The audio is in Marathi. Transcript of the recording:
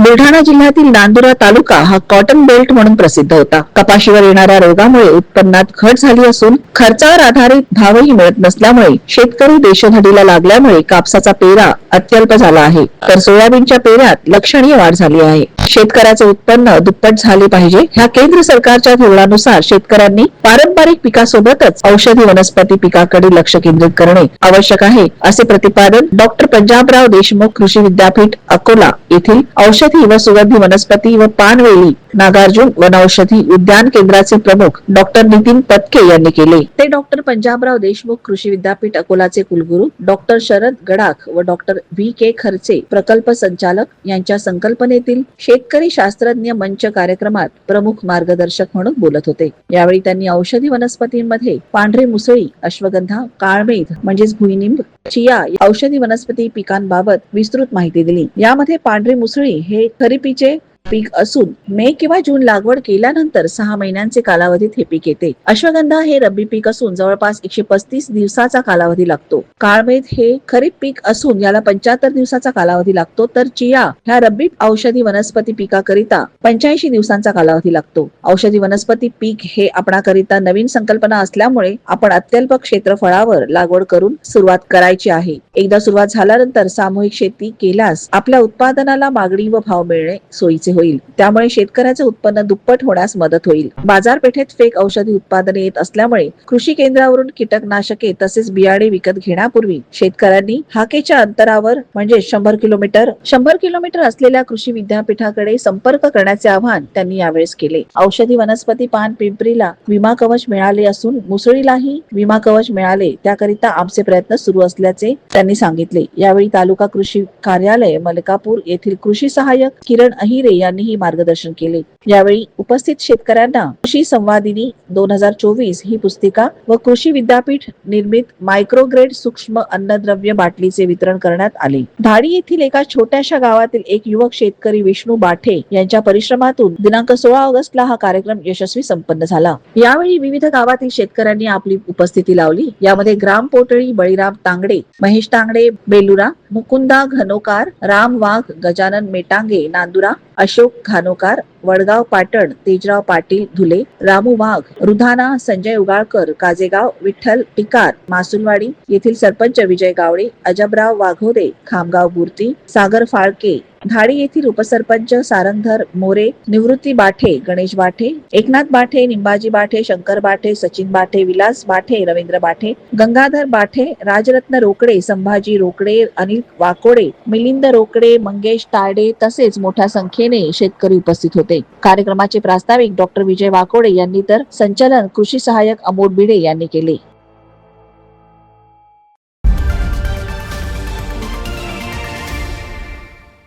बुलढाणा जिल्ह्यातील नांदुरा तालुका हा कॉटन बेल्ट म्हणून प्रसिद्ध होता. कपाशीवर येणाऱ्या रोगामुळे उत्पन्नात घट झाली असून खर्चावर आधारित भावही मिळत नसल्यामुळे शेतकरी देशधडीला लागल्यामुळे कापसाचा पेरा अत्यल्प झाला आहे. तर सोयाबीनच्या पेऱ्यात लक्षणीय वाढ झाली आहे. शेतकऱ्याचे उत्पन्न दुप्पट झाले पाहिजे. ह्या केंद्र सरकारच्या धोरणानुसार शेतकऱ्यांनी पारंपरिक पिकासोबतच औषधी वनस्पती पिकाकडे लक्ष केंद्रित करणे आवश्यक आहे असे प्रतिपादन डॉक्टर पंजाबराव देशमुख कृषी विद्यापीठ अकोला येथील औषधी व सुगंधी वनस्पती व पानवेली नागार्जुन वनौषधी उद्यान केंद्राचे प्रमुख डॉक्टर नितीन पत्के यांनी केले. ते डॉक्टर पंजाबराव देशमुख कृषी विद्यापीठ अकोलाचे कुलगुरू डॉक्टर शरद गडाख व डॉक्टर व्ही के खर्चे प्रकल्प संचालक यांच्या संकल्पनेतील शेतकरी शास्त्रज्ञ मंच कार्यक्रमात प्रमुख मार्गदर्शक म्हणून बोलत होते. यावेळी त्यांनी औषधी वनस्पतींमध्ये पांढरी मुसळी अश्वगंधा काळमेघ म्हणजेच भुईनिंब चिया या औषधी वनस्पती पिकांबाबत विस्तृत माहिती दिली. यामध्ये पांढरी मुसळी हे खरीपीचे पीक असून मे किंवा जून लागवड केल्यानंतर सहा महिन्यांचे कालावधीत हे पीक येते. अश्वगंधा हे रब्बी पीक असून जवळपास एकशे पस्तीस दिवसाचा कालावधी लागतो. काळमेघ हे खरीप पीक असून याला पंच्याहत्तर दिवसाचा कालावधी लागतो तर चिया ह्या रब्बी औषधी वनस्पती पिकाकरिता पंच्याऐंशी दिवसांचा कालावधी लागतो. औषधी वनस्पती पीक हे आपणाकरिता नवीन संकल्पना असल्यामुळे आपण अत्यल्प क्षेत्रफळावर लागवड करून सुरुवात करायची आहे. एकदा सुरुवात झाल्यानंतर सामूहिक शेती केल्यास आपल्या उत्पादनाला मागणी व भाव मिळणे सोयीचे होईल. त्यामुळे शेतकऱ्याचे उत्पन्न दुप्पट होण्यास मदत होईल. बाजारपेठेत फेक औषधी उत्पादने येत असल्यामुळे कृषी केंद्रावरून कीटकनाशके तसेच बियाणे विकत घेण्यापूर्वी शेतकऱ्यांनी हाकेच्या अंतरावर म्हणजे शंभर किलोमीटर शंभर किलोमीटर असलेल्या कृषी विद्यापीठाकडे संपर्क करण्याचे आवाहन त्यांनी यावेळेस केले. औषधी वनस्पती पान पिंपरीला विमा कवच मिळाले असून मुसळीलाही विमा कवच मिळाले त्याकरिता आमचे प्रयत्न सुरू असल्याचे त्यांनी सांगितले. यावेळी तालुका कृषी कार्यालय मलकापूर येथील कृषी सहाय्यक किरण अहिरे यांनीही मार्गदर्शन केले. यावेळी उपस्थित शेतकऱ्यांना कृषी संवादिनी दोन हजार चोवीस ही पुस्तिका व कृषी विद्यापीठ निर्मित मायक्रोग्रेड सूक्ष्म अन्नद्रव्य बाटलीचे वितरण करण्यात आले. धाडी येथील एका छोट्याशा गावातील एक युवक शेतकरी विष्णू बाठे यांच्या परिश्रमातून दिनांक सोळा ऑगस्टला हा कार्यक्रम यशस्वी संपन्न झाला. यावेळी विविध गावातील शेतकऱ्यांनी आपली उपस्थिती लावली. यामध्ये ग्राम पोटळी बळीराम तांगडे महेश तांगडे बेलुरा मुकुंदा घनोकार राम वाघ गजानन मेटांगे नांदुरा अशोक खानोकार वडगाव पाटण तेजराव पाटील धुले रामू वाघ रुधाना संजय उगाळकर काजेगाव विठ्ठल टिकार मासुलवाडी येथील सरपंच विजय गावडे अजबराव वाघोदे खामगाव बुर्ती सागर फाळके धाडी येथील उपसरपंच सारंगधर मोरे निवृत्ती बाठे गणेश बाठे एकनाथ बाठे निंबाजी बाठे शंकर बाठे सचिन बाठे विलास बाठे रवींद्र बाठे गंगाधर बाठे राजरत्न रोकडे संभाजी रोकडे अनिल वाकोडे मिलिंद रोकडे मंगेश ताडे तसेच मोठ्या संख्येने शेतकरी उपस्थित होते. कार्यक्रमाचे प्रास्ताविक डॉक्टर विजय वाकोडे यांनी तर संचालन कृषी सहाय्यक अमोल भिडे यांनी केले.